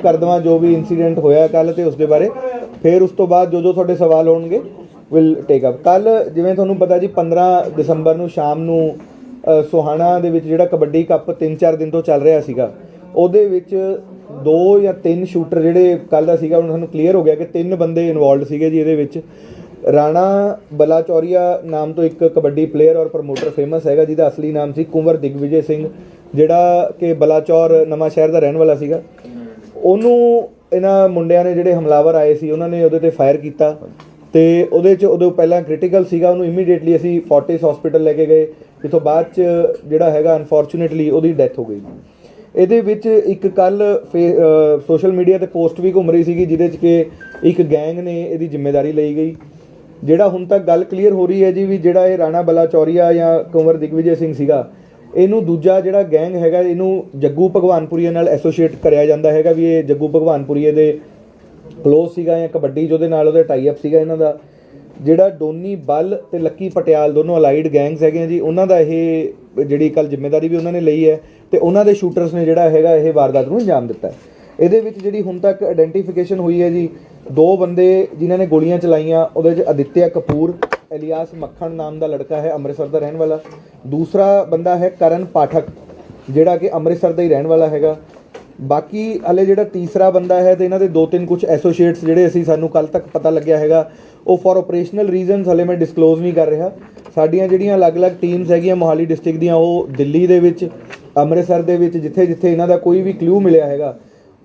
ਕਰ ਦੇਵਾਂ, ਜੋ ਵੀ ਇਨਸੀਡੈਂਟ ਹੋਇਆ ਕੱਲ ਤੇ ਉਸ ਦੇ ਬਾਰੇ। ਫਿਰ ਉਸ ਤੋਂ ਬਾਅਦ ਜੋ ਜੋ ਤੁਹਾਡੇ ਸਵਾਲ ਹੋਣਗੇ ਵਿਲ ਟੇਕ ਅਪ ਕੱਲ ਜਿਵੇਂ ਤੁਹਾਨੂੰ ਪਤਾ ਜੀ 15 ਦਸੰਬਰ ਨੂੰ ਸ਼ਾਮ ਨੂੰ ਸੋਹਾਣਾ ਦੇ ਵਿੱਚ ਜਿਹੜਾ ਕਬੱਡੀ ਕੱਪ 3-4 ਦਿਨ ਤੋਂ ਚੱਲ ਰਿਹਾ ਸੀਗਾ, ਉਹਦੇ ਵਿੱਚ ਦੋ ਜਾਂ ਤਿੰਨ ਸ਼ੂਟਰ ਜਿਹੜੇ ਕੱਲ ਦਾ ਸੀਗਾ, ਉਹਨਾਂ ਸਾਨੂੰ ਕਲੀਅਰ ਹੋ ਗਿਆ ਕਿ ਤਿੰਨ ਬੰਦੇ ਇਨਵੋਲਡ ਸੀਗੇ ਜੀ ਇਹਦੇ ਵਿੱਚ। ਰਾਣਾ ਬਲਾਚੌਰੀਆ ਨਾਮ ਤੋਂ ਇੱਕ ਕਬੱਡੀ ਪਲੇਅਰ ਔਰ ਪ੍ਰਮੋਟਰ ਫੇਮਸ ਹੈਗਾ, ਜਿਹਦਾ ਅਸਲੀ ਨਾਮ ਸੀ ਕੁੰਵਰ ਦਿਗਵਿਜੇ ਸਿੰਘ, ਜਿਹੜਾ ਕਿ ਬਲਾਚੌਰ ਨਵਾਂ ਸ਼ਹਿਰ ਦਾ ਰਹਿਣ ਵਾਲਾ ਸੀਗਾ। ਉਹਨੂੰ ਇਹਨਾਂ ਮੁੰਡਿਆਂ ਨੇ ਜਿਹੜੇ ਹਮਲਾਵਰ ਆਏ ਸੀ, ਉਹਨਾਂ ਨੇ ਉਹਦੇ ਤੇ ਫਾਇਰ ਕੀਤਾ ਤੇ ਉਹਦੇ ਚ ਉਦੋਂ ਪਹਿਲਾਂ ਕ੍ਰਿਟੀਕਲ ਸੀਗਾ, ਉਹਨੂੰ ਇਮੀਡੀਏਟਲੀ ਅਸੀਂ ਫੋਰਟਿਸ ਹਸਪੀਟਲ ਲੈ ਕੇ ਗਏ, ਜਿੱਥੋਂ ਬਾਅਦ ਚ ਜਿਹੜਾ ਹੈਗਾ ਅਨਫੋਰਚੂਨੇਟਲੀ ਉਹਦੀ ਡੈਥ ਹੋ ਗਈ। ਇਹਦੇ ਵਿੱਚ ਇੱਕ ਕੱਲ ਸੋਸ਼ਲ ਮੀਡੀਆ ਤੇ ਪੋਸਟ ਵੀ ਘੁੰਮ ਰਹੀ ਸੀਗੀ, ਜਿਹਦੇ ਚ ਕਿ ਇੱਕ ਗੈਂਗ ਨੇ ਇਹਦੀ ਜ਼ਿੰਮੇਵਾਰੀ ਲਈ ਗਈ। ਜਿਹੜਾ ਹੁਣ ਤੱਕ ਗੱਲ ਕਲੀਅਰ ਹੋ ਰਹੀ ਹੈ ਜੀ, ਵੀ ਜਿਹੜਾ ਇਹ ਰਾਣਾ ਬਲਾਚੌਰੀਆ ਜਾਂ ਕੁੰਵਰ ਦਿਗਵਿਜੇ ਸਿੰਘ ਸੀਗਾ ਇਹਨੂੰ ਦੂਜਾ ਜਿਹੜਾ ਗੈਂਗ ਹੈਗਾ, ਇਹਨੂੰ ਜੱਗੂ ਭਗਵਾਨਪੁਰੀਏ ਨਾਲ ਐਸੋਸੀਏਟ ਕਰਿਆ ਜਾਂਦਾ ਹੈਗਾ ਵੀ ਇਹ ਜੱਗੂ ਭਗਵਾਨਪੁਰੀਏ ਦੇ ਕਲੋਜ਼ ਸੀਗਾ ਜਾਂ ਕਬੱਡੀ ਜਿਹਦੇ ਨਾਲ ਉਹਦਾ ਟਾਈ ਅਪ ਸੀਗਾ ਇਹਨਾਂ ਦਾ। ਜਿਹੜਾ ਡੋਨੀ ਬੱਲ ਤੇ ਲੱਕੀ ਪਟਿਆਲ ਦੋਨੋਂ ਅਲਾਈਡ ਗੈਂਗਸ ਹੈਗੇ ਆ ਜੀ, ਉਹਨਾਂ ਦਾ ਇਹ ਜਿਹੜੀ ਕੱਲ ਜ਼ਿੰਮੇਵਾਰੀ ਵੀ ਉਹਨਾਂ ਨੇ ਲਈ ਹੈ ਤੇ ਉਹਨਾਂ ਦੇ ਸ਼ੂਟਰਸ ਨੇ ਜਿਹੜਾ ਹੈਗਾ ਇਹ ਵਾਰਦਾਤ ਨੂੰ ਅੰਜਾਮ ਦਿੱਤਾ। ਇਹਦੇ ਵਿੱਚ ਜਿਹੜੀ ਹੁਣ ਤੱਕ ਆਇਡੈਂਟੀਫਿਕੇਸ਼ਨ ਹੋਈ ਹੈ ਜੀ, ਦੋ ਬੰਦੇ ਜਿਨ੍ਹਾਂ ਨੇ ਗੋਲੀਆਂ ਚਲਾਈਆਂ, ਉਹਦੇ ਵਿੱਚ ਅਦਿੱਤਿਆ ਕਪੂਰ ਇਲਿਆਸ ਮੱਖਣ ਨਾਮ ਦਾ ਲੜਕਾ ਹੈ, ਅੰਮ੍ਰਿਤਸਰ ਦਾ ਰਹਿਣ ਵਾਲਾ। ਦੂਸਰਾ ਬੰਦਾ ਹੈ ਕਰਨ ਪਾਠਕ, ਜਿਹੜਾ ਕਿ ਅੰਮ੍ਰਿਤਸਰ ਦਾ ਹੀ ਰਹਿਣ ਵਾਲਾ ਹੈਗਾ। ਬਾਕੀ ਹਲੇ ਜਿਹੜਾ ਤੀਸਰਾ ਬੰਦਾ ਹੈ ਤੇ ਇਹਨਾਂ ਦੇ ਦੋ ਤਿੰਨ ਕੁਝ ਐਸੋਸੀਏਟਸ ਜਿਹੜੇ ਅਸੀਂ ਸਾਨੂੰ ਕੱਲ ਤੱਕ ਪਤਾ ਲੱਗਿਆ ਹੈਗਾ, ਉਹ ਫॉर ਆਪਰੇਸ਼ਨਲ ਰੀਜ਼ਨਸ ਹਲੇ ਮੈਂ ਡਿਸਕਲੋਜ਼ ਨਹੀਂ ਕਰ ਰਿਹਾ। ਸਾਡੀਆਂ ਜਿਹੜੀਆਂ ਅਲੱਗ-ਅਲੱਗ ਟੀਮਸ ਹੈਗੀਆਂ ਮੋਹਾਲੀ ਡਿਸਟ੍ਰਿਕਟ ਦੀਆਂ, ਉਹ ਦਿੱਲੀ ਦੇ ਵਿੱਚ, ਅੰਮ੍ਰਿਤਸਰ ਦੇ ਵਿੱਚ, ਜਿੱਥੇ-ਜਿੱਥੇ ਇਹਨਾਂ ਦਾ ਕੋਈ ਵੀ ਕਲੂ ਮਿਲਿਆ ਹੈਗਾ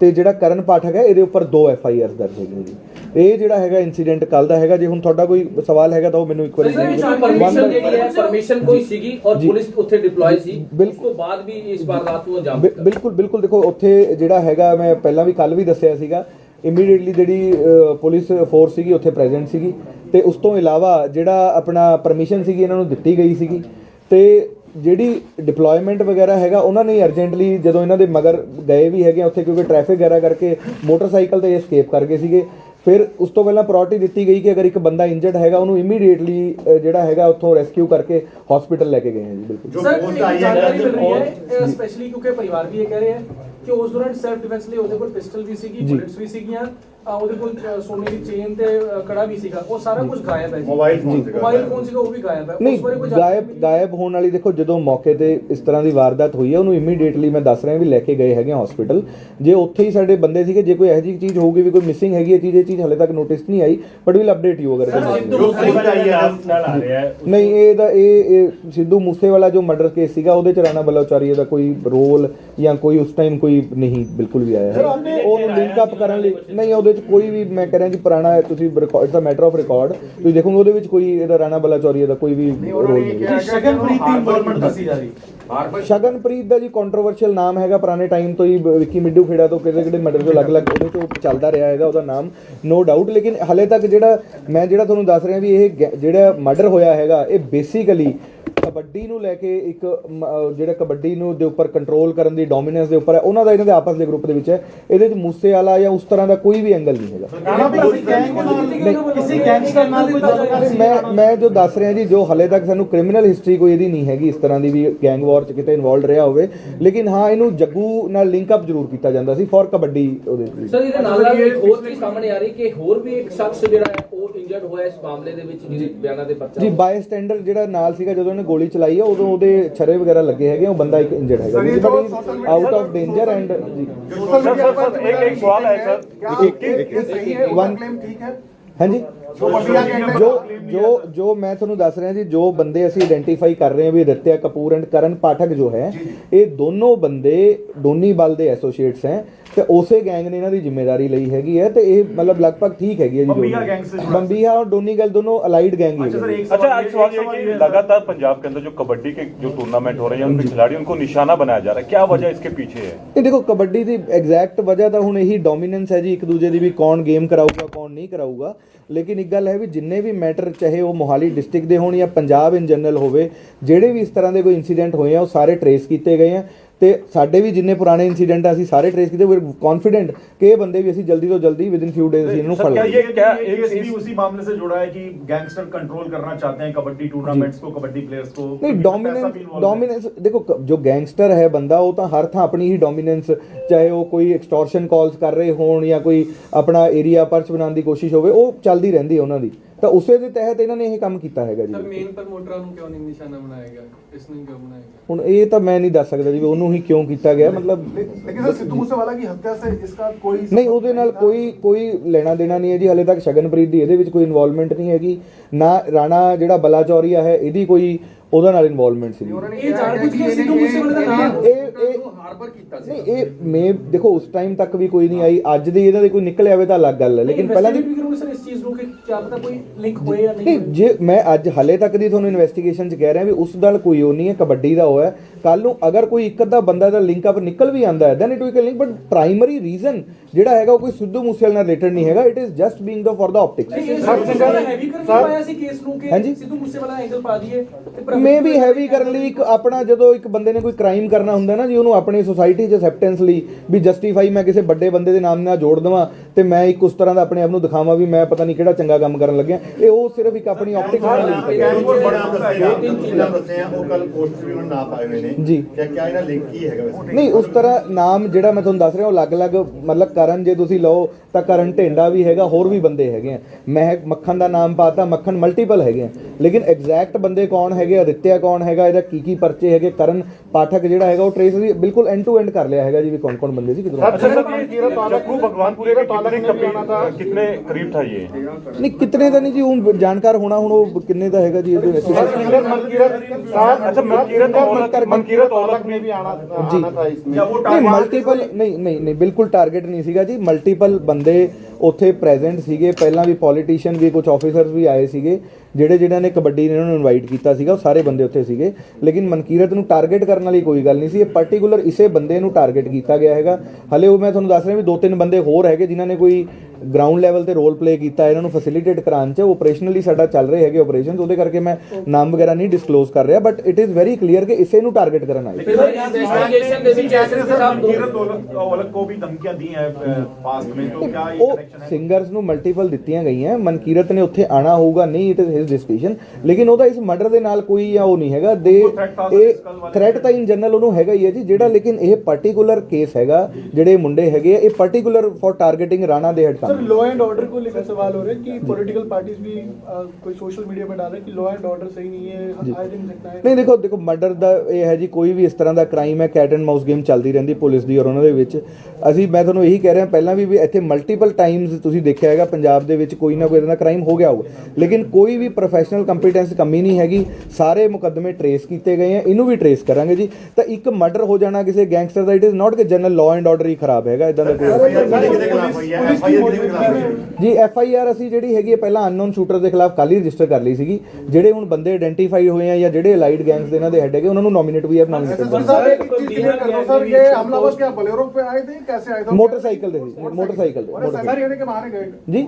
ਤੇ ਜਿਹੜਾ ਕਰਨ ਪਾਠਕ ਹੈ ਇਹਦੇ ਉੱਪਰ 2 ਐਫ ਆਈ ਆਰ ਦਰਜ ਹੈਗੀਆਂ ਜੀ। ਇਹ ਜਿਹੜਾ ਹੈਗਾ ਇਨਸੀਡੈਂਟ ਕੱਲ ਦਾ ਹੈਗਾ ਜੇ ਹੁਣ ਤੁਹਾਡਾ ਕੋਈ ਸਵਾਲ ਹੈਗਾ ਤਾਂ ਉਹ ਮੈਨੂੰ ਇੱਕ ਵਾਰੀ ਪਰਮਿਸ਼ਨ ਜਿਹੜੀ ਹੈ ਪਰਮਿਸ਼ਨ ਕੋਈ ਸੀਗੀ ਔਰ। ਪੁਲਿਸ ਉੱਥੇ ਡਿਪਲੋਏ ਸੀ ਬਿਲਕੁਲ। ਉਸ ਤੋਂ ਬਾਅਦ ਵੀ ਇਸ ਵਾਰਦਾਤ ਨੂੰ ਅੰਜਾਮ ਬਿਲਕੁਲ ਬਿਲਕੁਲ। ਦੇਖੋ ਉੱਥੇ ਜਿਹੜਾ ਹੈਗਾ ਮੈਂ ਪਹਿਲਾਂ ਵੀ ਕੱਲ ਵੀ ਦੱਸਿਆ ਸੀਗਾ ਇਮੀਡੀਏਟਲੀ ਜਿਹੜੀ ਪੁਲਿਸ ਫੋਰਸ ਸੀਗੀ ਉੱਥੇ ਪ੍ਰੈਜ਼ੈਂਟ ਸੀਗੀ। ਤੇ ਉਸ ਤੋਂ ਇਲਾਵਾ ਜਿਹੜਾ ਆਪਣਾ ਪਰਮਿਸ਼ਨ ਸੀਗੀ ਇਹਨਾਂ ਨੂੰ ਦਿੱਤੀ ਗਈ ਸੀਗੀ। ਤੇ ਜਿਹੜੀ ਡਿਪਲੋਇਮੈਂਟ ਵਗੈਰਾ ਹੈਗਾ ਉਹਨਾਂ ਨੇ ਅਰਜੈਂਟਲੀ ਜਦੋਂ ਇਹਨਾਂ ਦੇ ਮਗਰ ਗਏ ਵੀ ਹੈਗੇ ਉੱਥੇ ਕਿਉਂਕਿ ਟ੍ਰੈਫਿਕ ਵਗੈਰਾ ਕਰਕੇ ਮੋਟਰਸਾਈਕਲ ਤੇ escape ਕਰ ਗਏ ਸੀਗੇ। ਫਿਰ ਉਸ ਤੋਂ ਪਹਿਲਾਂ ਪ੍ਰਾਇੋਰਟੀ ਦਿੱਤੀ ਗਈ ਕਿ ਅਗਰ ਇੱਕ ਬੰਦਾ ਇੰਜਰਡ ਹੈਗਾ ਉਹਨੂੰ ਇਮੀਡੀਏਟਲੀ ਜਿਹੜਾ ਹੈਗਾ ਉੱਥੋਂ ਰੈਸਕਿਊ ਕਰਕੇ ਹਸਪੀਟਲ ਲੈ ਕੇ ਗਏ ਹਾਂ ਜੀ ਬਿਲਕੁਲ। ਸਰ ਇੱਕ ਜਾਣਕਾਰੀ ਮਿਲ ਰਹੀ ਹੈ ਸਪੈਸ਼ਲੀ ਕਿਉਂਕਿ ਪਰਿਵਾਰ ਵੀ ਇਹ ਕਹਿ ਰਹੇ ਹੈ ਕਿ ਉਸ ਦੌਰਾਨ ਸੈਲਫ ਡਿਫੈਂਸ ਲਈ ਉਹਦੇ ਕੋਲ ਪਿਸਟਲ ਵੀ ਸੀਗੀ। ਬੁllets ਵੀ ਸੀਗੀਆਂ। ਉਹਦੇ ਕੋਲ ਸੋਨੇ ਦੀ ਚੇਨ ਤੇ ਕੜਾ ਵੀ ਸੀਗਾ। ਉਹ ਸਾਰਾ ਕੁਝ ਗਾਇਬ ਹੈ ਜੀ। ਮੋਬਾਈਲ ਫੋਨ ਸੀਗਾ। ਮੋਬਾਈਲ ਫੋਨ ਸੀਗਾ ਉਹ ਵੀ ਗਾਇਬ ਹੈ। ਨਹੀਂ ਉਸ ਬਾਰੇ ਕੋਈ ਗਾਇਬ ਗਾਇਬ ਹੋਣ ਵਾਲੀ ਦੇਖੋ ਜਦੋਂ ਮੌਕੇ ਤੇ ਇਸ ਤਰ੍ਹਾਂ ਦੀ ਵਾਰਦਾਤ ਹੋਈ ਹੈ ਉਹਨੂੰ ਇਮੀਡੀਏਟਲੀ ਮੈਂ ਦੱਸ ਰਿਹਾ ਵੀ ਲੈ ਕੇ ਗਏ ਹੈਗੇ ਹਸਪੀਟਲ ਜੇ ਉੱਥੇ ਹੀ ਸਾਡੇ ਬੰਦੇ ਸੀਗੇ ਜੇ ਕੋਈ ਇਹੋ ਜਿਹੀ ਚੀਜ਼ ਹੋਊਗੀ ਵੀ ਕੋਈ ਮਿਸਿੰਗ ਹੈਗੀ ਹੈ ਚੀਜ਼ ਇਹ ਚੀਜ਼ ਹਲੇ ਤੱਕ ਨੋਟਿਸ ਨਹੀਂ ਆਈ ਬਟ ਵਿਲ ਅਪਡੇਟ ਯੂ ਅਗਰ ਜੋ ਸਿੱਧੂ ਆਈ ਨਾਲ ਆ ਰਿਹਾ ਹੈ ਨਹੀਂ ਇਹ ਦਾ ਇਹ ਇਹ ਸਿੱਧੂ ਮੂਸੇ ਵਾਲਾ ਜੋ ਮਰਡਰ ਕੇਸ ਸੀਗਾ ਉਹਦੇ ਚ ਰਾਣਾ ਬਲੋਚਾਰੀ ਦਾ ਕੋਈ ਰੋਲ ਜਾਂ ਕੋਈ ਉਸ ਟਾਈਮ ਕੋਈ ਨਹੀਂ ਬਿਲਕੁਲ ਵੀ ਆਇਆ ਹੈ। ਉਹਨੂੰ ਲਿੰਕ ਅਪ ਕਰਨ ਲਈ ਨਹੀਂ ਉਹਦੇ ਚ ਕੋਈ ਵੀ ਮੈਂ ਕਹਿ ਰਿਹਾ ਕਿ ਪੁਰਾਣਾ ਹੈ, ਤੁਸੀਂ ਰਿਕਾਰਡ ਦਾ ਮੈਟਰ ਆਫ ਰਿਕਾਰਡ ਤੁਸੀਂ ਦੇਖੋਗੇ ਉਹਦੇ ਵਿੱਚ ਕੋਈ ਇਹਦਾ ਰਾਣਾ ਬਲੋਚਾਰੀ ਦਾ ਕੋਈ ਵੀ ਰੋਲ ਨਹੀਂ। ਹੈ ਸ਼ਗਨਪ੍ਰੀਤ ਦੀ ਇਨਵੋਲਵਮੈਂਟ ਦੱਸੀ ਜਾ ਰਹੀ। ਸ਼ਗਨਪ੍ਰੀਤ ਦਾ ਜੀ ਕੰਟਰੋਵਰਸ਼ੀਅਲ ਨਾਮ ਹੈਗਾ ਪੁਰਾਣੇ ਟਾਈਮ ਤੋਂ ਹੀ ਵਿੱਕੀ ਮਿੱਡੂ ਖੇੜਾ ਤੋਂ ਕਿਹੜੇ ਕਿਹੜੇ ਮਰਡਰ ਤੋਂ ਅਲੱਗ-ਅਲੱਗ ਉਹਦੇ ਤੋਂ ਚੱਲਦਾ ਰਿਹਾ ਹੈਗਾ ਉਹਦਾ ਨਾਮ ਨੋ ਡਾਊਟ ਲੇਕਿਨ ਹਲੇ ਤੱਕ ਜਿਹੜਾ ਮੈਂ ਜਿਹੜਾ ਤੁਹਾਨੂੰ ਦੱਸ ਰਿਹਾ ਵੀ ਇਹ ਜਿਹੜਾ ਮਰਡਰ ਹੋਇਆ ਹੈਗਾ ਇਹ ਬੇਸਿਕਲੀ ਕਬੱਡੀ ਨੂੰ ਲੈ ਕੇ ਇੱਕ ਜਿਹੜਾ ਕਬੱਡੀ ਨੂੰ ਦੇ ਉੱਪਰ ਕੰਟਰੋਲ ਕਰਨ ਦੀ ਡੋਮੀਨੈਂਸ ਦੇ ਉੱਪਰ ਹੈ ਉਹਨਾਂ ਦਾ ਇਹਨਾਂ ਦੇ ਆਪਸ ਦੇ ਗਰੁੱਪ ਦੇ ਵਿੱਚ ਹੈ। ਇਹਦੇ ਵਿੱਚ ਮੂਸੇ ਵਾਲਾ ਜਾਂ ਉਸ ਤਰ੍ਹਾਂ ਦਾ ਕੋਈ ਵੀ ਐਂਗਲ ਨਹੀਂ ਹੈਗਾ। ਕਿਸੇ ਗੈਂਗਸਟਰ ਨਾਲ ਕੋਈ ਨਹੀਂ, ਮੈਂ ਮੈਂ ਜੋ ਦੱਸ ਰਿਹਾ ਜੀ ਜੋ ਹਲੇ ਤੱਕ ਸਾਨੂੰ ਕ੍ਰਿਮੀਨਲ ਹਿਸਟਰੀ ਕੋਈ ਇਹਦੀ ਨਹੀਂ ਹੈਗੀ ਇਸ ਤਰ੍ਹਾਂ ਦੀ ਵੀ ਗੈਂਗ ਵਾਰ ਚ ਕਿਤੇ ਇਨਵੋਲਡ ਰਿਹਾ ਹੋਵੇ। ਲੇਕਿਨ ਹਾਂ ਇਹਨੂੰ ਜੱਗੂ ਨਾਲ ਲਿੰਕ ਅਪ ਜ਼ਰੂਰ ਕੀਤਾ ਜਾਂਦਾ ਸੀ ਫॉर ਕਬੱਡੀ ਉਹਦੇ ਲਈ। ਸਰ ਇਹਦੇ ਨਾਲ ਨਾਲ ਇੱਕ ਹੋਰ ਚੀਜ਼ ਸਾਹਮਣੇ ਆ ਰਹੀ ਕਿ ਹੋਰ ਵੀ ਇੱਕ ਸ਼ਖਸ ਜਿਹੜਾ ਹੈ ਉਹ ਇੰਜਰਡ ਹੋਇਆ ਇਸ ਮਾਮਲੇ ਦੇ ਵਿੱਚ ਜਿਹਦੇ ਬਿਆਨਾਂ ਦੇ ਪਰਚਾ ਜੀ ਬਾਈ ਸਟੈਂਡਰ ਜਿਹੜਾ ਨਾਲ ਸੀਗਾ ਜਦੋਂ ਇਹਨੇ ਗੋਲੀ ਚਲਾਈ ਹੈ ਉਦੋਂ ਉਹਦੇ ਛਰੇ ਵਗੈਰਾ ਲੱਗੇ ਹੈਗੇ ਉਹ ਬੰਦਾ ਇੱਕ ਇੰਜਰਡ ਹੈਗਾ। ਜੀ but out of danger and ਜੀ। ਸਰ ਸਰ ਸਰ ਇੱਕ ਇੱਕ ਸਵਾਲ ਹੈ ਸਰ। ਵਨ ਹਾਂਜੀ। ਜੋ ਜੋ ਜੋ ਮੈਂ ਤੁਹਾਨੂੰ ਦੱਸ ਰਿਹਾ ਜੀ ਜੋ ਬੰਦੇ ਅਸੀਂ ਆਇਡੈਂਟੀਫਾਈ ਕਰ ਰਹੇ ਹਾਂ ਵੀ ਦਿੱਤਿਆ ਕਪੂਰ ਐਂਡ ਕਰਨ ਪਾਠਕ ਜੋ ਹੈ ਇਹ ਦੋਨੋਂ ਬੰਦੇ ਡੋਨੀ ਬਲ ਦੇ ਐਸੋਸੀਏਟਸ ਹੈ ਤੇ ਉਸੇ ਗੈਂਗ ਨੇ ਇਹਨਾਂ ਦੀ ਜ਼ਿੰਮੇਵਾਰੀ ਲਈ ਹੈਗੀ ਹੈ ਤੇ ਇਹ ਮਤਲਬ ਲਗਭਗ ਠੀਕ ਹੈਗੀ ਹੈ ਜੀ ਬੰਬੀਹਾ ਜੋ gang से जुड़ा। ਬੰਬੀਹਾ और डोनी गल दोनों अलाइड गैंग ही अच्छा सर है एक अच्छा आज सवाल ये है कि लगातार पंजाब के अंदर जो कबड्डी के जो टूर्नामेंट हो रहे हैं उनके खिलाड़ी उनको निशाना बनाया जा रहा है क्या वजह इसके पीछे है ਇਹ ਦੇਖੋ ਕਬੱਡੀ ਦੀ ਐਗਜ਼ੈਕਟ ਵਜ੍ਹਾ ਤਾਂ ਹੁਣ ਇਹੀ ਡੋਮੀਨੈਂਸ ਹੈ ਜੀ ਇੱਕ ਦੂਜੇ ਦੀ ਵੀ ਕੌਣ ਗੇਮ ਕਰਾਊਗਾ ਕੌਣ ਨਹੀਂ ਕਰਾਊਗਾ ਲੇਕਿਨ ਇੱਕ ਗੱਲ ਹੈ ਵੀ ਜਿੰਨੇ ਵੀ ਮੈਟਰ, ਚਾਹੇ ਉਹ ਮੋਹਾਲੀ ਡਿਸਟ੍ਰਿਕਟ ਦੇ ਹੋਣ ਜਾਂ ਪੰਜਾਬ ਇਨ ਜਨਰਲ ਹੋਵੇ, ਜਿਹੜੇ ਵੀ ਇਸ ਤਰ੍ਹਾਂ ਦੇ ਕੋਈ ਇਨਸੀਡੈਂਟ ਹੋਏ ਆ, ਉਹ ਸਾਰੇ ਟਰੇਸ ਕੀਤੇ ਗਏ ਆ। ਤੇ ਸਾਡੇ ਵੀ ਜਿੰਨੇ ਪੁਰਾਣੇ ਇਨਸੀਡੈਂਟ ਆ ਅਸੀਂ ਸਾਰੇ ਟ੍ਰੇਸ ਕੀਤੇ ਵੀ ਕੌਨਫੀਡੈਂਟ ਕਿ ਇਹ ਬੰਦੇ ਵੀ ਅਸੀਂ ਜਲਦੀ ਤੋਂ ਜਲਦੀ ਵਿਦ ਇਨ ਫਿਊ ਡੇਜ਼ ਅਸੀਂ ਇਹਨੂੰ सर, ਫੜ क्या ਲਾਂਗੇ ये क्या एक केस सीरीज भी उसी मामले से जुड़ा है कि गैंगस्टर कंट्रोल करना चाहते हैं कबड्डी टूर्नामेंट्स को कबड्डी प्लेयर्स को ਨਹੀਂ क्योंकि पैसा ਡੋਮੀਨੈਂਸ भी involved है। ਡੋਮੀਨੈਂਸ ਦੇਖੋ ਕ- ਜੋ ਗੈਂਗਸਟਰ ਹੈ ਬੰਦਾ ਉਹ ਤਾਂ ਹਰ ਥਾਂ ਆਪਣੀ ਹੀ ਡੋਮੀਨੈਂਸ ਚਾਹੇ ਉਹ ਕੋਈ ਐਕਸਟੋਰਸ਼ਨ ਕਾਲਸ ਕਰ ਰਹੇ ਹੋਣ ਜਾਂ ਕੋਈ ਆਪਣਾ ਏਰੀਆ ਪਰਚ ਬਣਾਉਣ ਦੀ ਕੋਸ਼ਿਸ਼ ਹੋਵੇ ਉਹ ਚੱਲਦੀ ਰਹਿੰਦੀ ਹੈ ਉਹਨਾਂ ਦੀ ਤਾਂ ਉਸੇ ਦੇ ਤਹਿਤ ਇਹਨਾਂ ਨੇ ਇਹ ਕੰਮ ਕੀਤਾ ਹੈਗਾ ਜੀ ਸਰ ਮੇਨ ਪ੍ਰਮੋਟਰਾਂ ਨੂੰ ਕਿਉਂ ਨਹੀਂ ਨਿਸ਼ਾਨਾ ਬਣਾਇਆ ਗਿਆ ਇਸ ਨੂੰ ਕਿਉਂ ਬਣਾਇਆ ਗਿਆ ਹੁਣ ਇਹ ਤਾਂ ਮੈਂ ਨਹੀਂ ਦੱਸ ਸਕਦਾ ਜੀ ਵੀ ਉਹਨੂੰ ਹੀ ਕਿਉਂ ਕੀਤਾ ਗਿਆ ਮਤਲਬ लेकिन सर सिद्धू मूसेवाला की हत्या से इसका कोई ਨਹੀਂ ਉਹਦੇ ਨਾਲ ਕੋਈ ਕੋਈ ਲੈਣਾ ਦੇਣਾ ਨਹੀਂ ਹੈ ਜੀ ਹਲੇ ਤੱਕ ਸ਼ਗਨਪ੍ਰੀਤ ਦੀ ਇਹਦੇ ਵਿੱਚ ਕੋਈ ਇਨਵੋਲਵਮੈਂਟ ਨਹੀਂ ਹੈਗੀ ਨਾ ਰਾਣਾ ਜਿਹੜਾ ਬਲਾਚੌਰੀਆ ਹੈ ਇਹਦੀ ਕੋਈ ਉਹਦਾ ਨਾਲ ਇਨਵੋਲਵਮੈਂਟ ਸੀ ਇਹ ਜਾਣ ਬੁੱਝ ਕੇ ਸਿੱਧੂ ਮੂਸੇਵਾਲੇ ਦਾ ਨਾਮ। ਇਹ ਇਹ ਹਾਰਬਰ ਕੀਤਾ ਸੀ। ਨਹੀਂ ਇਹ ਮੇ ਦੇਖੋ ਉਸ ਟਾਈਮ ਤੱਕ ਵੀ ਕੋਈ ਨਹੀਂ ਆਈ। ਅੱਜ ਦੀ ਇਹਨਾਂ ਦੇ ਕੋਈ ਨਿਕਲ ਆਵੇ ਤਾਂ ਅਲੱਗ ਗੱਲ ਹੈ। ਲੇਕਿਨ ਪਹਿਲਾਂ ਦੀ ਸਰ ਇਸ ਚੀਜ਼ ਨੂੰ ਕਿ ਕੀ ਪਤਾ ਕੋਈ ਲਿੰਕ ਹੋਏ ਜਾਂ ਨਹੀਂ ਨਹੀਂ ਜੇ ਮੈਂ ਅੱਜ ਹਲੇ ਤੱਕ ਦੀ ਤੁਹਾਨੂੰ ਇਨਵੈਸਟੀਗੇਸ਼ਨ ਚ ਕਹਿ ਰਿਹਾ ਵੀ ਉਸ ਨਾਲ ਕੋਈ ਉਹ ਨਹੀਂ ਹੈ ਕਬੱਡੀ ਦਾ ਉਹ ਹੈ। ਕੱਲ ਨੂੰ ਅਗਰ ਕੋਈ ਇੱਕ ਅੱਧਾ ਬੰਦਾ ਦਾ ਲਿੰਕ ਅਪ ਨਿਕਲ ਵੀ ਆਂਦਾ ਹੈ then it we can link but primary reason ਜਿਹੜਾ ਹੈਗਾ ਉਹ ਕੋਈ ਸਿੱਧੂ ਮੂਸੇਵਾਲੇ ਨਾਲ ਰਿਲੇਟਡ ਨਹੀਂ ਹੈਗਾ it is just being the for the optics sir single heavy ਕਰਕੇ ਪਾਇਆ ਸੀ ਕੇਸ ਨੂੰ ਹਾਂਜੀ। ਕਿ ਸਿੱਧੂ ਮੂਸੇਵਾਲਾ ਐਂਗਲ ਪਾ ਦਈਏ ਤੇ ਮੇ ਵੀ ਹੈਵੀ ਕਰਨ ਲਈ ਇੱਕ ਆਪਣਾ ਜਦੋਂ ਇੱਕ ਬੰਦੇ ਨੇ ਕੋਈ ਕ੍ਰਾਈਮ ਕਰਨਾ ਹੁੰਦਾ ਨਾ ਜੀ ਉਹਨੂੰ ਆਪਣੀ ਸੋਸਾਇਟੀ 'ਚ ਅਸੈਪਟੈਂਸ ਲਈ ਵੀ ਜਸਟੀਫਾਈ ਮੈਂ ਕਿਸੇ ਵੱਡੇ ਬੰਦੇ ਦੇ ਨਾਮ ਨਾਲ ਜੋੜ ਦਵਾਂ ਤੇ ਮੈਂ ਇੱਕ ਉਸ ਤਰ੍ਹਾਂ ਦਾ ਆਪਣੇ ਆਪ ਨੂੰ ਦਿਖਾਵਾਂ ਵੀ ਮੈਂ ਪਤਾ ਨਹੀਂ ਕਿਹੜਾ ਚੰਗਾ ਕੰਮ ਕਰਨ ਲੱਗਿਆ। ਇਹ ਉਹ ਸਿਰਫ ਇੱਕ ਆਪਣੀ ਆਪਟਿਕਸ ਨਾਲ ਲਿੰਕ ਹੈ ਉਹ ਕੱਲ ਪੋਸਟ ਵੀ ਉਹਨਾਂ ਨਾ ਪਾਏ ਹੋਏ ਨੇ। ਜੀ। ਕਿ ਕਿਆ ਇਹਨਾਂ ਲਿੰਕ ਕੀ ਹੈਗਾ ਵੈਸੇ ਨਹੀਂ ਉਸ ਤਰ੍ਹਾਂ ਨਾਮ ਜਿਹੜਾ ਮੈਂ ਤੁਹਾਨੂੰ ਦੱਸ ਰਿਹਾ ਉਹ ਅਲੱਗ-ਅਲੱਗ ਮਤਲਬ ਕਰਨ ਜੇ ਤੁਸੀਂ ਲਓ ਤਾਂ ਕਰਨ ਢੇਂਡਾ ਵੀ ਹੈਗਾ ਹੋਰ ਵੀ ਬੰਦੇ ਹੈਗੇ ਆ ਮਹਿਕ ਮੱਖਣ ਦਾ ਨਾਮ ਪਾਤਾ ਮੱਖਣ ਮਲਟੀਪਲ ਹੈਗੇ ਆ ਲੇਕਿਨ ਐਗਜ਼ੈਕਟ ਬੰਦੇ ਕੌਣ ਹੈਗੇ ਅਦਿੱਤਿਆ ਕੌਣ ਹੈਗਾ ਇਹਦਾ ਕੀ ਕੀ ਪਰਚੇ ਹੈਗੇ ਕਰਨ ਪਾਠਕ ਜਿਹੜਾ ਹੈਗਾ ਉਹ ਟ੍ਰੇਸ ਵੀ ਬਿਲਕੁਲ ਐਂਡ ਟੂ ਐਂਡ ਕਰ ਲਿਆ ਹੈਗਾ ਜੀ ਵੀ ਕੌਣ ਕੌਣ ਬੰਦੇ ਸੀ ਕਿਧਰੋਂ अच्छा सर ये चक्कू भगवानपुरे में कितने करीब कितने करीब था ये ਨਹੀਂ ਕਿਤਨੇ ਦਾ ਨਹੀਂ ਜੀ ਉਹ ਜਾਣਕਾਰ ਹੋਣਾ ਹੁਣ ਉਹ ਕਿੰਨੇ ਦਾ ਹੈਗਾ ਜੀ ਇਹਦੇ ਵਿੱਚ सिंगर मनकीरत साहब अच्छा मनकीरत औलख किरत औलख में भी आना आना था इसमें नहीं मल्टीपल नहीं नहीं नहीं बिल्कुल टारगेट नहीं सीगा जी मल्टीपल बंदे ਉੱਥੇ ਪ੍ਰੈਜ਼ੈਂਟ ਸੀਗੇ। ਪਹਿਲਾਂ ਵੀ ਪੋਲੀਟੀਸ਼ੀਅਨ ਵੀ ਕੁਝ ਆਫੀਸਰਸ ਵੀ ਆਏ ਸੀਗੇ। ਜਿਹੜੇ ਜਿਹੜਾ ਨੇ ਕਬੱਡੀ ਨੇ ਉਹਨਾਂ ਨੂੰ ਇਨਵਾਈਟ ਕੀਤਾ ਸੀਗਾ ਉਹ ਸਾਰੇ ਬੰਦੇ ਉੱਥੇ ਸੀਗੇ। ਲੇਕਿਨ ਮਨਕੀਰਤ ਨੂੰ ਟਾਰਗੇਟ ਕਰਨ ਵਾਲੀ ਕੋਈ ਗੱਲ ਨਹੀਂ ਸੀ। ਇਹ ਪਾਰਟਿਕੂਲਰ ਇਸੇ ਬੰਦੇ ਨੂੰ ਟਾਰਗੇਟ ਕੀਤਾ ਗਿਆ ਹੈਗਾ। ਹਲੇ ਉਹ ਮੈਂ ਤੁਹਾਨੂੰ ਦੱਸ ਰਿਹਾ ਵੀ ਦੋ ਤਿੰਨ ਬੰਦੇ ਹੋਰ ਹੈਗੇ ਜਿਨ੍ਹਾਂ ਨੇ ਕੋਈ ਗਰਾਊਂਡ ਲੈਵਲ ਤੇ ਰੋਲ ਪਲੇ ਕੀਤਾ ਇਹਨਾਂ ਨੂੰ ਫੈਸਿਲਿਟੇਟ ਕਰਾਉਣ ਚ। ਆਪਰੇਸ਼ਨਲੀ ਸਾਡਾ ਚੱਲ ਰਹੇ ਹੈਗੇ ਆਪਰੇਸ਼ਨਸ ਉਹਦੇ ਕਰਕੇ ਮੈਂ ਨਾਮ ਵਗੈਰਾ ਨਹੀਂ ਡਿਸਕਲੋਜ਼ ਕਰ ਰਿਹਾ but it is very clear ਕਿ ਇਸੇ ਨੂੰ ਟਾਰਗੇਟ ਕਰਨ ਆਏ। ਇਨਵੈਸਟੀਗੇਸ਼ਨ ਦੇ ਵਿੱਚ ਐਸਐਸ ਸਾਹਿਬ ਮਨਕੀਰਤ ਔਲਕ ਕੋ ਵੀ ਧਮਕੀਆਂ ਦੀਆਂ ਹੈ ਪਾਸਟ ਵਿੱਚ। ਤੋਂ ਕਿਆ ਇਹ ਸਿੰਗਰਸ ਨੂੰ ਮਲਟੀਪਲ ਦਿੱਤੀਆਂ ਗਈਆਂ। ਮਨਕੀਰਤ ਨੇ ਉੱਥੇ ਆਣਾ ਹੋਊਗਾ ਨਹੀਂ ਇਟ ਇਜ਼ ਹਿਸ ਡਿਸੀਜਨ ਲੇਕਿਨ ਉਹਦਾ ਇਸ ਮਰਡਰ ਦੇ ਨਾਲ ਕੋਈ ਉਹ ਨਹੀਂ ਹੈਗਾ। ਦੇ ਇਹ ਥ੍ਰੈਟ ਤਾਂ ਇਨ ਜਨਰਲ ਉਹਨੂੰ ਹੈਗਾ ਹੀ ਹੈ ਜੀ ਜਿਹੜਾ ਲੇਕਿਨ ਇਹ ਪਾਰਟਿਕੂਲਰ ਕੇਸ ਹੈਗਾ ਜਿਹੜੇ ਮੁੰਡੇ ਹੈਗੇ ਇਹ ਪਾਰਟਿਕੂਲਰ ਫॉर ਟਾਰਗੇਟਿੰਗ ਰਾਣਾ ਦੇ ਹੈਡਕਾਮ ਸਰ ਲੋ ਐਂਡ ਆਰਡਰ ਕੋ लेकर सवाल हो रहे हैं कि पॉलिटिकल पार्टीज भी कोई सोशल मीडिया पे डाल रहे हैं कि लॉ एंड ऑर्डर सही नहीं है आए दिन घटना है नहीं देखो देखो ਦਾ ਇਹ ਹੈ ਜੀ ਕੋਈ ਵੀ ਇਸ ਤਰ੍ਹਾਂ ਦਾ ਕ੍ਰਾਈਮ ਹੈ ਕੈਟ ਐਂਡ ਮਾਊਸ ਗੇਮ ਚੱਲਦੀ ਰਹਿੰਦੀ ਪੁਲਿਸ ਦੀ ਔਰ ਉਹਨਾਂ ਦੇ ਵਿੱਚ। ਅਸੀਂ ਮੈਂ ਤੁਹਾਨੂੰ ਇਹੀ ਕਹਿ ਰਿਹਾ ਪਹਿਲਾਂ ਵੀ ਇੱਥੇ ਮਲਟੀਪਲ ਟਾਈਮ ਟਾਈਮਸ ਤੁਸੀਂ ਦੇਖਿਆ ਹੈਗਾ ਪੰਜਾਬ ਦੇ ਵਿੱਚ ਕੋਈ ਨਾ ਕੋਈ ਇਦਾਂ ਦਾ ਕ੍ਰਾਈਮ ਹੋ ਗਿਆ ਹੋਊਗਾ ਲੇਕਿਨ ਕੋਈ ਵੀ ਪ੍ਰੋਫੈਸ਼ਨਲ ਕੰਪੀਟੈਂਸ ਕਮੀ ਨਹੀਂ ਹੈਗੀ ਸਾਰੇ ਮੁਕੱਦਮੇ ਟਰੇਸ ਕੀਤੇ ਗਏ ਆ ਇਹਨੂੰ ਵੀ ਟਰੇਸ ਕਰਾਂਗੇ ਜੀ ਤਾਂ ਇੱਕ ਮਰਡਰ ਹੋ ਜਾਣਾ ਕਿਸੇ ਗੈਂਗਸਟਰ ਦਾ ਇਟ ਇਜ਼ ਨਾਟ ਕਿ ਜਨਰਲ ਲਾਅ ਐਂਡ ਆਰਡਰ ਹੀ ਖਰਾਬ ਹੈਗਾ ਇਦਾਂ ਦਾ ਕੋਈ एफआईआर कितने खिलाफ हुई है एफआईआर कितने खिलाफ हुई है ਜੀ ਐਫ ਆਈ ਆਰ ਅਸੀਂ ਜਿਹੜੀ ਹੈਗੀ ਹੈ ਪਹਿਲਾਂ ਅਨਨੋਨ ਸ਼ੂਟਰ ਦੇ ਖਿਲਾਫ ਕੱਲ ਹੀ ਰਜਿਸਟਰ ਕਰ ਲਈ ਸੀਗੀ ਜਿਹੜੇ ਹੁਣ ਬੰਦੇ ਆਇਡੈਂਟੀਫਾਈ ਹੋਏ ਆ ਜਾਂ ਜਿਹੜੇ ਅਲਾਈਡ ਗੈਂਗਸ ਦੇ ਇਹਨਾਂ ਦੇ ਹੈਡ ਹੈਗੇ ਉਹਨਾਂ ਨੂੰ ਨੋਮੀਨੇਟ ਵੀ ਹੈ ਨੋਮੀਨੇਟ सर साहब एक चीज क्लियर कर दो सर ये हमलावर क्या बोलेरो पे आए थे कैसे आए थे ਮੋਟਰਸਾਈਕਲ ਦੇ ਸੀ ਮੋਟਰਸਾਈਕਲ ਦੇ और सेल्फी motorcycle। लेने के बहाने गए ਜੀ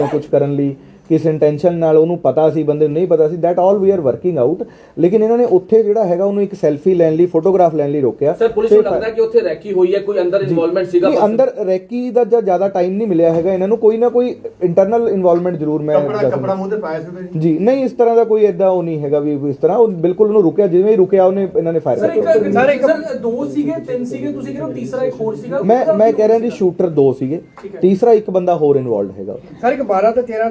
ਜਾਂ ਕੁਝ ਕਰਨ ਲਈ ਕਿਸ ਇੰਟੈਂਸ਼ਨ ਨਾਲ ਉਹਨੂੰ ਪਤਾ ਸੀ ਬੰਦੇ ਨੂੰ ਨਹੀਂ ਪਤਾ ਸੀ that all we are working out ਲੇਕਿਨ ਇਹਨਾਂ ਨੇ ਉੱਥੇ ਜਿਹੜਾ ਹੈਗਾ ਉਹਨੂੰ ਇੱਕ ਸੈਲਫੀ ਲੈਣ ਲਈ ਫੋਟੋਗ੍ਰਾਫ ਲੈਣ ਲਈ ਰੋਕਿਆ। ਸਰ ਪੁਲਿਸ ਨੂੰ ਲੱਗਦਾ ਕਿ ਉੱਥੇ ਰੈਕੀ ਹੋਈ ਹੈ ਕੋਈ ਅੰਦਰ ਇਨਵੋਲਵਮੈਂਟ ਸੀਗਾ ਨਹੀਂ ਅੰਦਰ ਰੈਕੀ ਦਾ ਜ਼ਿਆਦਾ ਟਾਈਮ ਨਹੀਂ ਮਿਲਿਆ ਹੈਗਾ। ਇਹਨਾਂ ਨੂੰ ਕੋਈ ਨਾ ਕੋਈ ਇੰਟਰਨਲ ਇਨਵੋਲਵਮੈਂਟ ਜ਼ਰੂਰ ਮੈਂ ਕਪੜਾ ਕਪੜਾ ਮੂੰਹ ਤੇ ਪਾਇਆ ਸੀ ਜੀ। ਨਹੀਂ ਇਸ ਤਰ੍ਹਾਂ ਦਾ ਕੋਈ ਐਦਾ ਉਹ ਨਹੀਂ ਹੈਗਾ ਵੀ ਇਸ ਤਰ੍ਹਾਂ। ਉਹ ਬਿਲਕੁਲ ਉਹਨੂੰ ਰੁਕਿਆ ਜਿਵੇਂ ਹੀ ਰੁਕਿਆ ਉਹਨੇ ਇਹਨਾਂ ਨੇ ਫਾਇਰ ਕੀਤਾ। ਸਰ ਇੱਕ ਸਰ ਦੋ ਸੀਗੇ ਤਿੰਨ ਸੀਗੇ ਤੁਸੀਂ ਕਹਿੰਦੇ ਤੀਸਰਾ ਇੱਕ ਹੋਰ ਸੀਗਾ? ਮੈਂ ਮੈਂ ਕਹਿ ਰਿਹਾ ਜੀ ਸ਼ੂਟਰ ਦੋ ਸੀਗੇ। ਤੀਸਰਾ ਇੱਕ ਬੰਦਾ ਹੋਰ ਇਨਵੋਲਡ ਹੈਗਾ। ਸਰ ਇੱਕ 12 ਤੇ 13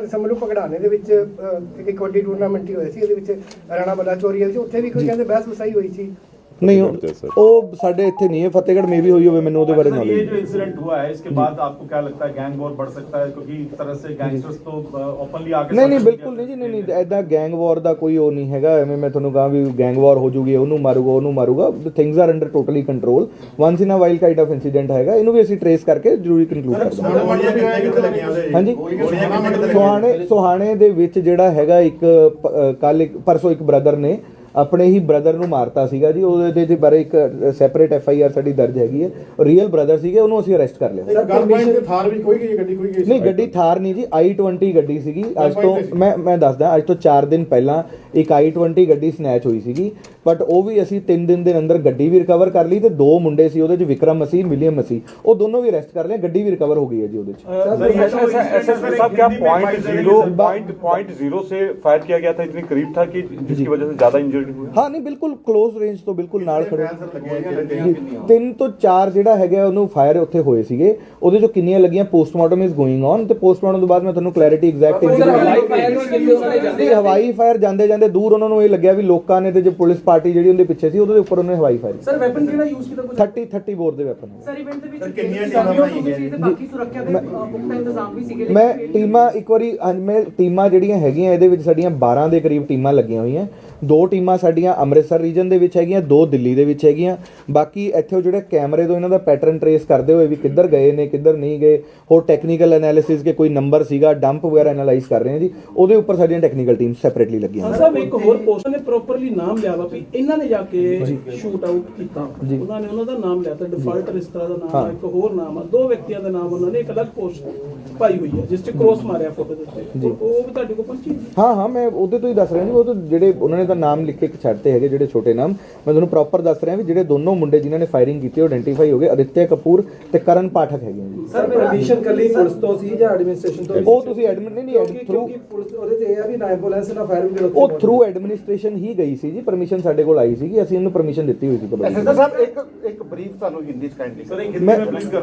ਪਕੜਾਣੇ ਦੇ ਵਿੱਚ ਅਹ, ਇੱਕ ਕਬੱਡੀ ਟੂਰਨਾਮੈਂਟ ਹੀ ਹੋਇਆ ਸੀ ਇਹਦੇ ਵਿੱਚ ਰਾਣਾ ਬਲਾਚੌਰੀਆ ਵਿੱਚ ਉੱਥੇ ਵੀ ਕੋਈ ਕਹਿੰਦੇ ਬਹਿਸ ਵਸਾਈ ਹੋਈ ਸੀ। ਨਹੀਂ फतेहगढ़ से, सर ਉਹ ਉਹ ਸਾਡੇ ਇੱਥੇ ਨਹੀਂ ਹੈ ਫਤਿਹਗੜ੍ਹ ਮੇ ਵੀ ਹੋਈ ਹੋਵੇ ਮੈਨੂੰ ਉਹਦੇ ਬਾਰੇ सर, ये ਨੌਲੇਜ जो इंसिडेंट हुआ है इसके बाद आपको क्या लगता है गैंग वॉर बढ़ सकता है क्योंकि इस तरह से गैंगस्टर्स तो ओपनली आके ਨਹੀਂ ਨਹੀਂ social ਬਿਲਕੁਲ media ਨਹੀਂ ਜੀ पे- ਨਹੀਂ ਨਹੀਂ ਐਦਾਂ ਗੈਂਗ ਵਾਰ ਦਾ ਕੋਈ ਉਹ ਨਹੀਂ ਹੈਗਾ ਐਵੇਂ ਮੈਂ ਤੁਹਾਨੂੰ ਕਹਾਂ ਵੀ ਗੈਂਗ ਵਾਰ ਹੋ ਜੂਗੀ ਉਹਨੂੰ ਮਾਰੂਗਾ ਉਹਨੂੰ ਮਾਰੂਗਾ things are under totally control once in a while kind of incident ਹੈਗਾ ਇਹਨੂੰ ਵੀ ਅਸੀਂ ਟਰੇਸ ਕਰਕੇ ਜ਼ਰੂਰੀ ਕੰਕਲੂਡ ਕਰਾਂਗੇ ਹਾਂਜੀ ਸੋਹਾਣੇ ਸੋਹਾਣੇ ਦੇ ਵਿੱਚ ਜਿਹੜਾ ਹੈਗਾ ਇੱਕ ਕੱਲ ਇੱਕ ਪਰਸੋਂ ਇੱਕ ਬ੍ਰਦਰ ਨੇ ਆਪਣੇ ਹੀ ਬ੍ਰਦਰ ਨੂੰ ਮਾਰਤਾ ਸੀਗਾ ਜੀ ਉਹਦੇ ਦੇ ਬਾਰੇ ਇੱਕ ਸੈਪਰੇਟ ਐਫ ਆਈ ਆਰ ਸਾਡੀ ਦਰਜ ਹੈਗੀ ਹੈ ਰੀਅਲ ਬ੍ਰਦਰ ਸੀਗੇ ਉਹਨੂੰ ਅਸੀਂ ਅਰੈਸਟ ਕਰ ਲਿਆ ਸਰ ਗਨ ਪੁਆਇੰਟ ਤੇ ਥਾਰ ਵੀ ਕੋਈ ਗਈ ਗੱਡੀ ਕੋਈ ਗਈ ਨਹੀਂ ਗੱਡੀ ਥਾਰ ਨਹੀਂ ਜੀ i20 ਗੱਡੀ ਸੀਗੀ ਅੱਜ ਤੋਂ ਮੈਂ ਮੈਂ ਦੱਸਦਾ ਅੱਜ ਤੋਂ 4 ਦਿਨ ਪਹਿਲਾਂ ਇੱਕ i20 ਗੱਡੀ ਸਨੈਚ ਹੋਈ ਸੀਗੀ ਬਟ ਉਹ ਵੀ ਅਸੀਂ 3 ਦਿਨ ਦੇ ਅੰਦਰ ਗੱਡੀ ਵੀ ਰਿਕਵਰ ਕਰ ਲਈ ਤੇ ਦੋ ਮੁੰਡੇ ਸੀ ਉਹਦੇ ਚ ਵਿਕਰਮ ਮਸੀਹ ਵਿਲੀਅਮ ਮਸੀਹ ਉਹ ਦੋਨੋਂ ਵੀ ਅਰੈਸਟ ਕਰ ਲਏ ਗੱਡੀ ਵੀ ਰਿਕਵਰ ਹੋ ਗਈ ਹੈ ਜੀ ਉਹਦੇ ਚ सर ऐसा ऐसा एसएसपी साहब क्या point zero point point zero से फायर किया गया था इतनी करीब था कि जिसकी वजह से ज्यादा ਬਿਲਡਿੰਗ ਹੋਇਆ ਹਾਂ। ਨਹੀਂ ਬਿਲਕੁਲ ਕਲੋਜ਼ ਰੇਂਜ ਤੋਂ ਬਿਲਕੁਲ ਨਾਲ ਖੜੇ ਤਿੰਨ ਤੋਂ ਚਾਰ ਜਿਹੜਾ ਹੈਗਾ ਉਹਨੂੰ ਫਾਇਰ ਉੱਥੇ ਹੋਏ ਸੀਗੇ। ਉਹਦੇ ਚੋਂ ਕਿੰਨੀਆਂ ਲੱਗੀਆਂ? ਪੋਸਟਮਾਰਟਮ ਇਜ਼ ਗੋਇੰਗ ਔਨ ਤੇ ਪੋਸਟਮਾਰਟਮ ਤੋਂ ਬਾਅਦ ਮੈਂ ਤੁਹਾਨੂੰ ਕਲੈਰਿਟੀ ਐਗਜ਼ੈਕਟ ਇਹ ਹਵਾਈ ਫਾਇਰ ਜਾਂਦੇ ਜਾਂਦੇ ਦੂਰ ਉਹਨਾਂ ਨੂੰ ਇਹ ਲੱਗਿਆ ਵੀ ਲੋਕਾਂ ਨੇ ਤੇ ਜੋ ਪੁਲਿਸ ਪਾਰਟੀ ਜਿਹੜੀ ਉਹਦੇ ਪਿੱਛੇ ਸੀ ਉਹਦੇ ਉੱਪਰ ਉਹਨੇ ਹਵਾਈ ਫਾਇਰ ਸਰ ਵੈਪਨ ਕਿਹੜਾ ਯੂਜ਼ ਕੀਤਾ ਕੁਝ 30 30 ਬੋਰ ਦੇ ਵੈਪਨ ਸਰ ਇਵੈਂਟ ਦੇ ਵਿੱਚ ਕਿੰਨੀਆਂ ਟੀਮਾਂ ਬਣਾਈਆਂ ਸੀ ਤੇ ਬਾਕੀ ਸੁਰੱਖਿਆ ਦੇ ਪੁਖਤਾ ਇੰਤਜ਼ਾਮ ਵੀ ਸੀਗੇ ਮੈਂ ਟੀਮਾਂ ਇੱਕ ਵਾਰੀ ਮੈਂ ਟੀਮਾਂ ਜਿਹੜੀਆਂ ਹੈਗੀਆਂ ਇਹਦੇ ਵਿੱਚ ਸਾਡੀਆਂ 12 ਦੇ ਕਰੀਬ ਟੀਮਾਂ ਲੱਗੀਆਂ ਹੋਈਆਂ। ਦੋ ਟੀਮਾਂ ਸਾਡੀਆਂ ਅੰਮ੍ਰਿਤਸਰ ਰੀਜਨ ਦੇ ਵਿੱਚ ਹੈਗੀਆਂ ਦੋ ਦਿੱਲੀ ਦੇ ਵਿੱਚ ਹੈਗੀਆਂ ਬਾਕੀ ਇੱਥੇ ਉਹ ਜਿਹੜੇ ਕੈਮਰੇ ਤੋਂ ਇਹਨਾਂ ਦਾ ਪੈਟਰਨ ਟਰੇਸ ਕਰਦੇ ਹੋਏ ਵੀ ਕਿੱਧਰ ਗਏ ਨੇ ਕਿੱਧਰ ਨਹੀਂ ਗਏ ਹੋਰ ਟੈਕਨੀਕਲ ਐਨਾਲਿਸਿਸ ਕੇ ਕੋਈ ਨੰਬਰ ਸੀਗਾ ਡੰਪ ਵਗੈਰਾ ਐਨਾਲਾਈਜ਼ ਕਰ ਰਹੇ ਹਾਂ ਜੀ ਉਹਦੇ ਉੱਪਰ ਸਾਡੀਆਂ ਟੈਕਨੀਕਲ ਟੀਮ ਸੈਪਰੇਟਲੀ ਲੱਗੀਆਂ ਹੋਈਆਂ। ਸਾਹਿਬ ਇੱਕ ਹੋਰ ਪੋਸਟ ਨੇ ਪ੍ਰੋਪਰਲੀ ਨਾਮ ਲਿਆ ਵਾ ਵੀ ਇਹਨਾਂ ਨੇ ਜਾ ਕੇ ਸ਼ੂਟ ਆਊਟ ਕੀਤਾ। ਉਹਨਾਂ ਨੇ ਉਹਨਾਂ ਦਾ ਨਾਮ ਲਿਆ ਤਾਂ ਡਿਫਾਲਟ ਰਿਸ਼ਤਾ ਦਾ ਨਾਮ ਹਾਂ। ਇੱਕ ਹੋਰ ਨਾਮ ਆ ਦੋ ਵਿਅਕਤੀਆਂ ਦਾ ਨਾਮ ਉਹਨਾਂ ਨੇ ਇੱਕ ਅਲੱਗ ਪੋਸਟ ਪਾਈ ਹੋਈ ਹੈ ਜਿਸ 'ਚ ਕ੍ਰੋਸ ਮਾਰਿਆ ਫੋਟੋ ਦੇ ਉੱਤੇ। ਉਹ ਉਹ ਵੀ ਤੁਹਾਡੇ ਕੋਲ ਪਹੁੰਚੀ ਹਾਂ ਹਾਂ ਮੈਂ ਉਹਦੇ ਤੋਂ ਹੀ ਦੱਸ ਰਿਹਾ ਜੀ ਉਹ ਤੋਂ ਜਿਹੜੇ ਉਹਨਾਂ ਨੇ ਤਾਂ ਨਾਮ ਲਿਖ ਕੇ ਛੱਡਤੇ ਹੈਗੇ ਜਿਹੜੇ ਛੋਟੇ ਨਾਮ। ਮੈਂ ਤੁਹਾਨੂੰ ਪ੍ਰੋਪਰ ਦੱਸ ਰਿਹਾ ਵੀ ਜਿਹੜੇ ਦੋਨੋਂ ਮੁੰਡੇ ਜਿਨ੍ਹਾਂ ਨੇ ਫਾਇਰਿੰਗ ਕੀਤੀ ਉਹ ਆਇਡੈਂਟੀਫਾਈ ਹੋ ਗਏ। ਅਦਿੱਤਿਆ ਕਪੂਰ ਤੇ ਕਰਨ ਪਾਠਕ ਹੈਗੇ ਜੀ। ਸਰ ਪਟੀਸ਼ਨ ਕੱਲੀ ਪੁਲਿਸ ਤੋਂ ਸੀ ਜਾਂ ਐਡਮਿਨਿਸਟ੍ਰੇਸ਼ਨ ਤੋਂ ਉਹ ਤੁਸੀਂ ਐਡਮਿਨ ਨਹੀਂ ਨਹੀਂ ਥਰੂ ਪੁਲਿਸ ਉਹਦੇ ਤੇ ਇਹ ਆ ਵੀ ਨਾ ਐਂਬੂਲੈਂਸ ਨਾ ਫਾਇਰ ਬ੍ਰਿਗੇਡ ਉਹ ਥਰੂ ਐਡਮਿਨਿਸਟ੍ਰੇਸ਼ਨ ਹੀ ਗਈ ਸੀ ਜੀ। ਪਰਮਿਸ਼ਨ ਸਾਡੇ ਕੋਲ ਆਈ ਸੀ ਕਿ ਅਸੀਂ ਇਹਨੂੰ ਪਰਮਿਸ਼ਨ ਦਿੱਤੀ ਹੋਈ ਸੀ ਕਬਲ ਸਾਹਿਬ ਇੱਕ ਇੱਕ ਬਰੀਫ ਸਾਨੂੰ ਹਿੰਦੀ ਚ ਕਾਈਂਡਲੀ ਸਰ ਹਿੰਦੀ ਮੈਂ ਪਲੀਜ਼ ਕਰ